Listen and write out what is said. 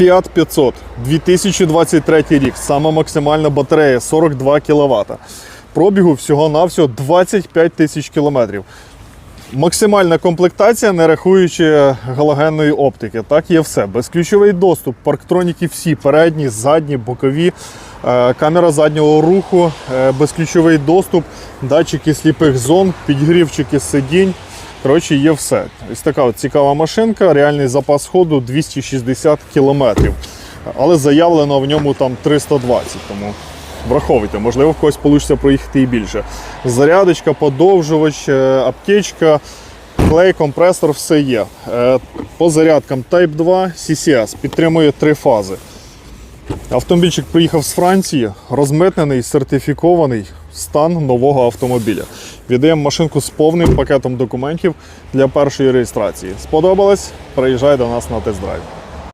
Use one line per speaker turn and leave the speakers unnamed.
Fiat 500, 2023 рік, сама максимальна батарея 42 кВт. Пробігу всього-навсього 25 тисяч кілометрів. Максимальна комплектація, не рахуючи галогенної оптики. Так є все. Безключовий доступ, парктроніки всі, передні, задні, бокові, е, камера заднього руху, е, безключовий доступ, датчики сліпих зон, підгрівчики сидінь. Коротше, є все. Ось така от цікава машинка, реальний запас ходу 260 кілометрів. Але заявлено в ньому там 320, тому враховуйте, можливо, в когось вийде проїхати і більше. Зарядочка, подовжувач, е, аптечка, клей, компресор, все є. Е, По зарядкам Type 2 CCS підтримує три фази. Автомобільчик приїхав з Франції, розмитнений, сертифікований стан нового автомобіля. Віддаємо машинку з повним пакетом документів для першої реєстрації. Сподобалось? Приїжджай до нас на тест-драйв.